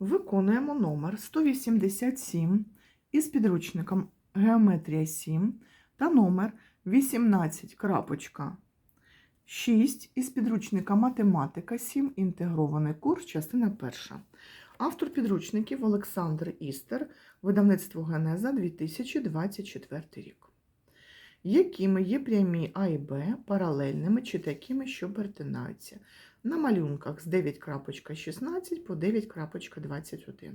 Виконуємо номер 187 із підручником Геометрія 7 та номер 18.6 із підручника Математика 7. Інтегрований курс, частина 1. Автор підручників Олександр Істер, видавництво Генеза 2024 рік. Якими є прямі А і Б паралельними чи такими, що перетинаються? На малюнках з 9.16 по 9.21.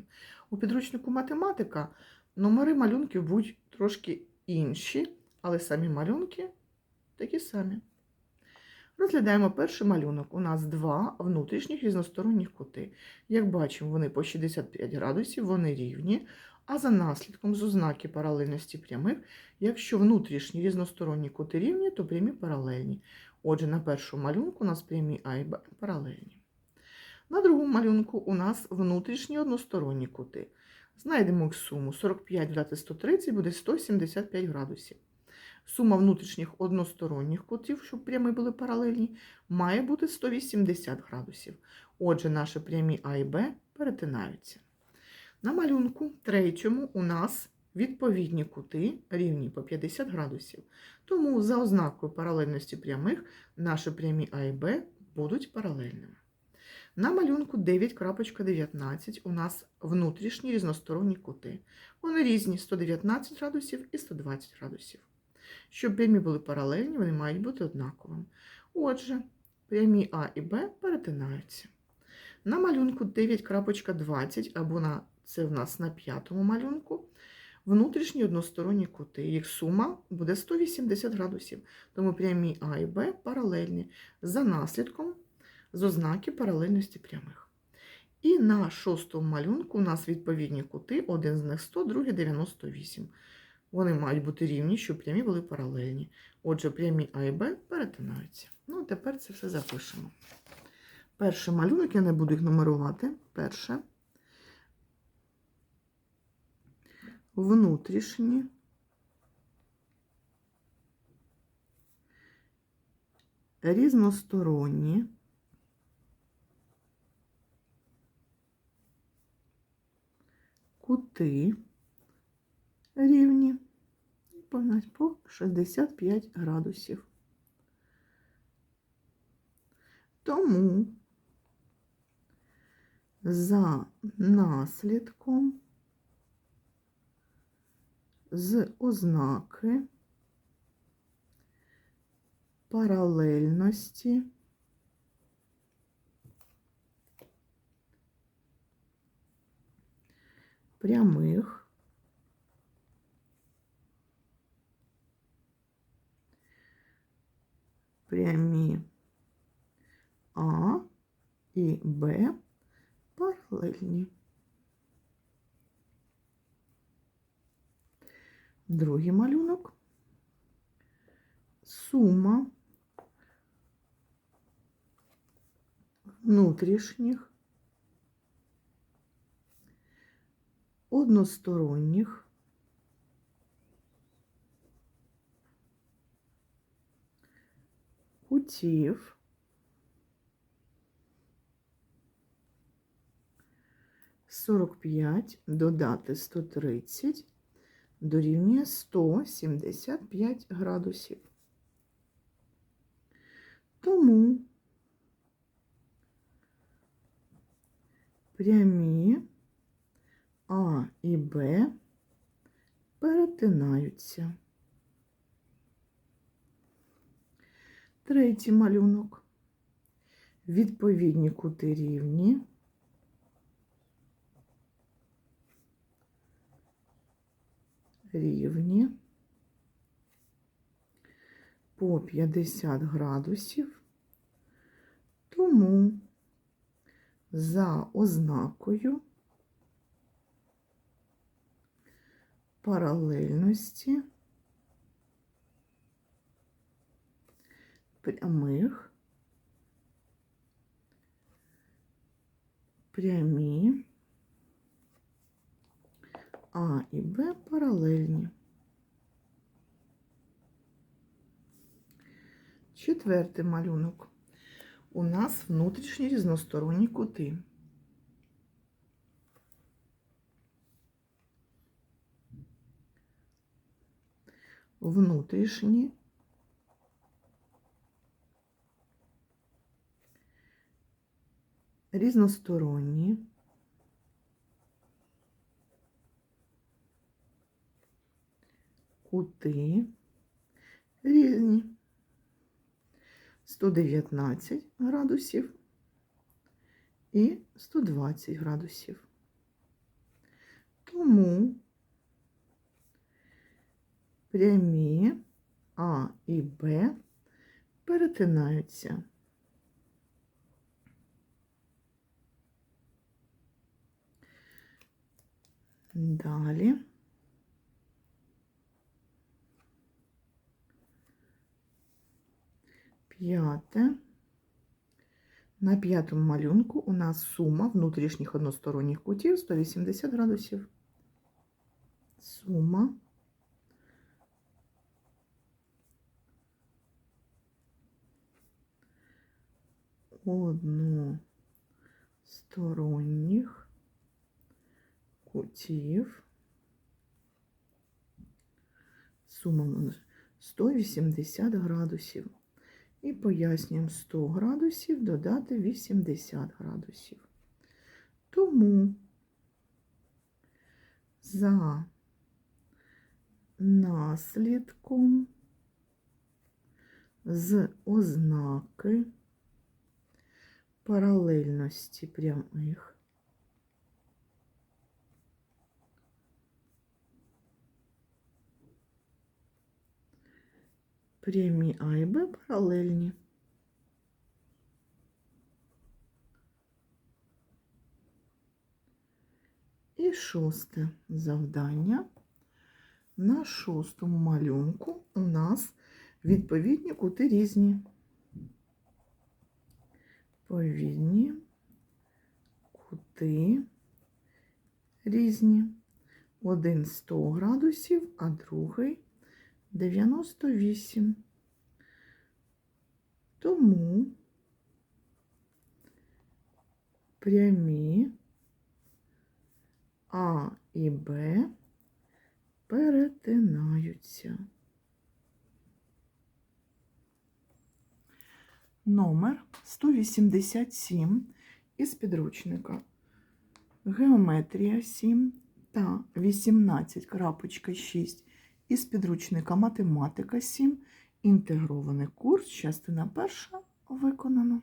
У підручнику математика номери малюнків будуть трошки інші, але самі малюнки такі самі. Розглядаємо перший малюнок. У нас два внутрішніх різносторонніх кути. Як бачимо, вони по 65 градусів, вони рівні. А за наслідком з ознаки паралельності прямих, якщо внутрішні різносторонні кути рівні, то прямі паралельні. Отже, на першому малюнку у нас прямі А і Б паралельні. На другому малюнку у нас внутрішні односторонні кути. Знайдемо їх суму. 45 додати 130 буде 175 градусів. Сума внутрішніх односторонніх кутів, щоб прямі були паралельні, має бути 180 градусів. Отже, наші прямі А і Б перетинаються. На малюнку третьому у нас відповідні кути рівні по 50 градусів. Тому за ознакою паралельності прямих наші прямі А і Б будуть паралельними. На малюнку 9.19 у нас внутрішні різносторонні кути. Вони різні 119 градусів і 120 градусів. Щоб прямі були паралельні, вони мають бути однаковими. Отже, прямі А і Б перетинаються. На малюнку 9.20 або на це в нас на п'ятому малюнку. Внутрішні односторонні кути. Їх сума буде 180 градусів. Тому прямі А і Б паралельні за наслідком з ознаки паралельності прямих. І на шостому малюнку у нас відповідні кути, один з них 100, другий 98. Вони мають бути рівні, щоб прямі були паралельні. Отже, прямі А і Б перетинаються. Ну, тепер це все запишемо. Перший малюнок, я не буду їх нумерувати. Перше. Внутрішні. Різносторонні. Кути рівні. По 65 градусів. Тому за наслідком з ознаки паралельності прямих прямі А і Б паралельні. Другий малюнок. Сума внутрішніх односторонніх кутів сорок п'ять додати сто тридцять дорівнює 175 градусів. Тому прямі А і Б перетинаються. Третій малюнок. Відповідні кути рівні. Рівні по 50 градусів, тому за ознакою паралельності прямих прямі а і Б паралельні. Четвертий малюнок. У нас внутрішні різносторонні кути. Внутрішні різносторонні. Кути різні 119 градусів і 120 градусів. Тому прямі А і Б перетинаються. Далі. П'яте. На п'ятому малюнку у нас сума внутрішніх односторонніх кутів 180 градусів. Сума односторонніх кутів. Сума у нас 180 градусів. І пояснюємо 100 градусів додати 80 градусів. Тому за наслідком з ознаки паралельності прямих прямі А і Б паралельні. І шосте завдання. На шостому малюнку у нас відповідні кути різні. Відповідні кути різні. Один 100 градусів, а другий 98. Тому прямі А і Б перетинаються. Номер 187 із підручника Геометрія 7 та 18.6 із підручника Математика 7. Інтегрований курс, частина перша виконано.